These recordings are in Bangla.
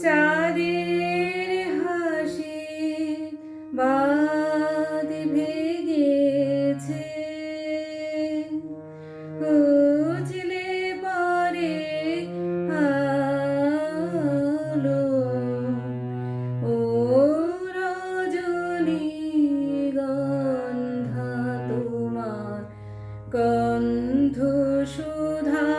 চাঁদের হাসি বাদ ভেগেছে। উজলে পরে আলো। ও রজনী গন্ধ তোমার গন্ধ সুধা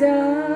যা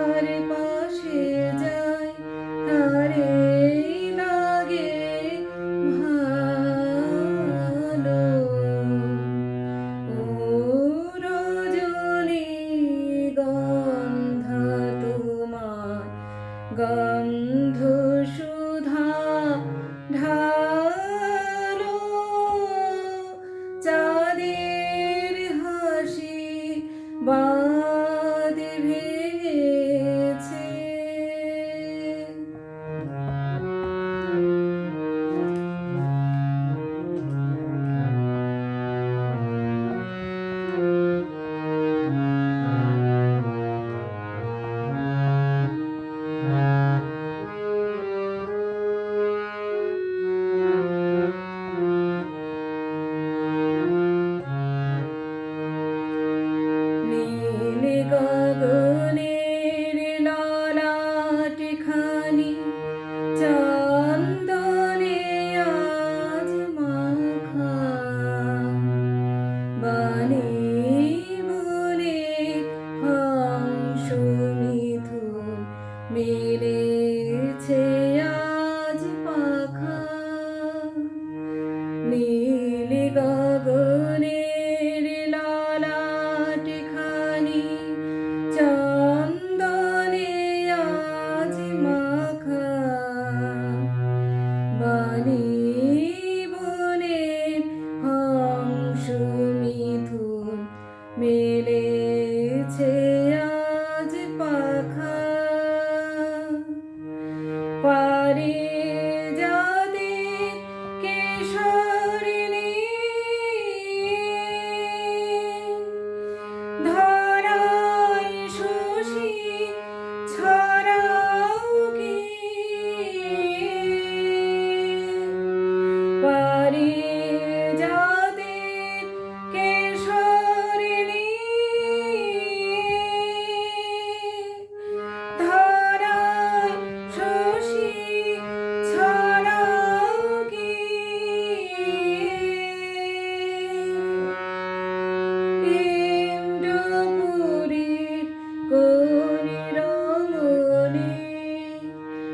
quality.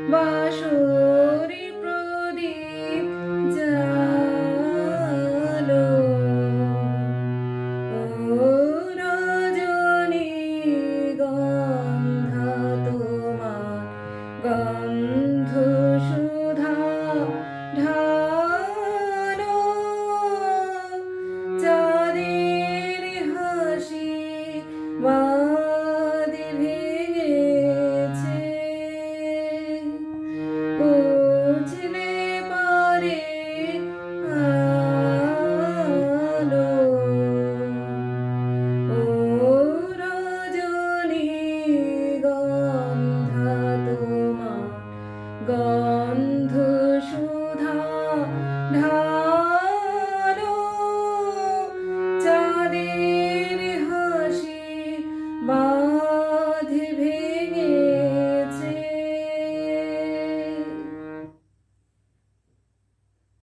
বাসু